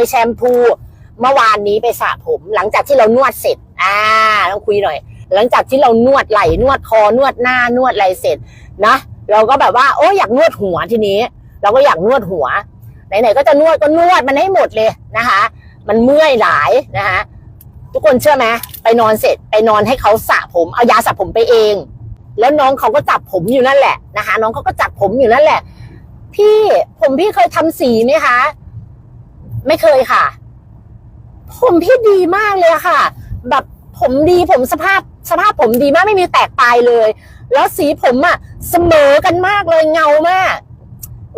ยแชมพู เมื่อวานนี้ไปสระผม หลังจากที่เรานวดเสร็จ อ่าต้องคุยหน่อย หลังจากที่เรานวดไหล่นวดคอนวดหน้านวดอะไรเสร็จนะเราก็แบบว่าโอ้อยากนวดหัวทีนี้ เราก็อยากนวดหัวไหนๆก็จะนวดก็นวดมันให้หมดเลยนะคะ มันเมื่อยหลายนะคะทุกคนเชื่อไหมไปนอนเสร็จไปนอนให้เขาสระผมเอายาสระผมไปเอง แล้วน้องเขาก็จับผมอยู่นั่นแหละนะคะ น้องเขาก็จับผมอยู่นั่นแหละ พี่ผมพี่เคยทำสีไหมคะ ไม่เคยค่ะ ผมพี่ดีมากเลยค่ะ แบบผมดีผมสภาพสภาพผมดีมากไม่มีแตกปลายเลย แล้วสีผมอะเสมอกันมากเลยเงามาก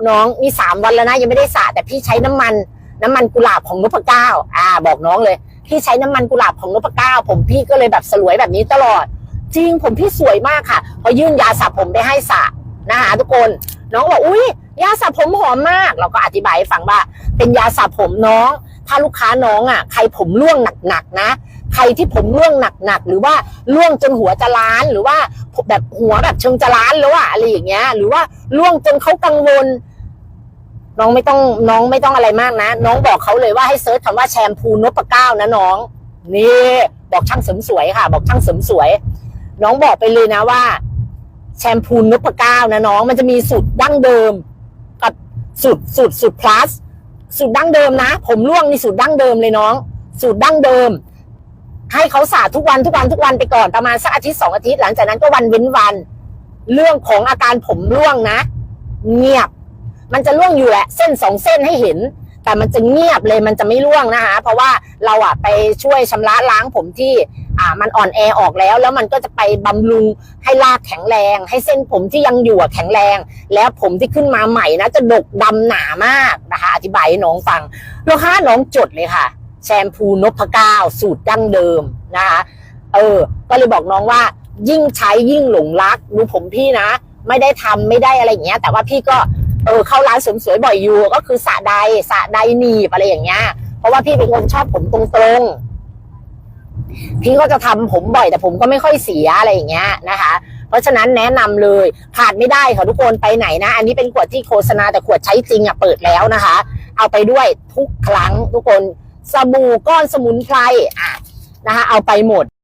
น้องมีสามวันแล้วนะยังไม่ได้สระแต่พี่ใช้น้ำมัน น้ำมันกุหลาบของนพเก้า อ่า บอกน้องเลย พี่ใช้น้ำมันกุหลาบของนพเก้า ผมพี่ก็เลยแบบสลวยแบบนี้ตลอด จริงผมพี่สวยมากค่ะ พอยื่นยาสระผมไปให้สระนะคะทุกคน น้องบอกอุ้ย ยาสระผมหอมมาก เราก็อธิบายให้ฟังว่า เป็นยาสระผมน้อง ถ้าลูกค้าน้องอะ ใครผมร่วงหนักๆนะ ใครที่ผมร่วงหนักๆหรือว่าร่วงจนหัวจะล้านหรือว่าแบบหัวแบบเชิงจะล้านแล้วอะอะไรอย่างเงี้ย หรือว่าร่วงจนเขากังวล น้องไม่ต้องน้องไม่ต้องอะไรมากนะ น้องบอกเขาเลยว่าให้เซิร์ชคำว่าแชมพูนพเก้านะน้อง นี่บอกช่างเสริมสวยค่ะ บอกช่างเสริมสวย น้องบอกไปเลยนะว่า แชมพูนพเก้านะน้อง มันจะมีสูตรดั้งเดิม สูตรสูตรสูตร plus สูตรดั้งเดิมนะ ผมร่วงนี่สูตรดั้งเดิมเลยน้อง สูตรดั้งเดิม ให้เขาสาดทุกวันทุกวันทุกวันไปก่อนประมาณสักอาทิตย์สองอาทิตย์หลังจากนั้นก็วันเว้นวัน เรื่องของอาการผมร่วงนะ เงียบ มันจะร่วงอยู่แหละเส้นสองเส้นให้เห็น แต่มันจะเงียบเลยมันจะไม่ร่วงนะคะเพราะว่าเราอะไปช่วยชำระล้างผมที่ อ่ามันอ่อนแอออกแล้ว แล้วมันก็จะไปบำรุงให้รากแข็งแรง ให้เส้นผมที่ยังอยู่แข็งแรง แล้วผมที่ขึ้นมาใหม่นะจะดกดำหนามากนะคะ อธิบายให้น้องฟังลูกค้าน้องจดเลยค่ะ แชมพูนพเก้าสูตรดั้งเดิมนะคะเออ ก็เลยบอกน้องว่า ยิ่งใช้ยิ่งหลงรักดูผมพี่นะ ไม่ได้ทำไม่ได้อะไรอย่างเงี้ย แต่ว่าพี่ก็เออเข้าร้านเสริมสวยบ่อยอยู่ก็คือสะใดสะใดหนีบอะไรอย่างเงี้ยเพราะว่าพี่เป็นคนชอบผมตรงๆ พี่ก็จะทำผมบ่อยแต่ผมก็ไม่ค่อยเสียอะไรอย่างเงี้ยนะคะ เพราะฉะนั้นแนะนำเลยขาดไม่ได้ค่ะทุกคนไปไหนนะ อันนี้เป็นขวดที่โฆษณาแต่ขวดใช้จริงอะเปิดแล้วนะคะ เอาไปด้วยทุกครั้งทุกคนสบู่ก้อนสมุนไพรอะนะคะ เอาไปหมด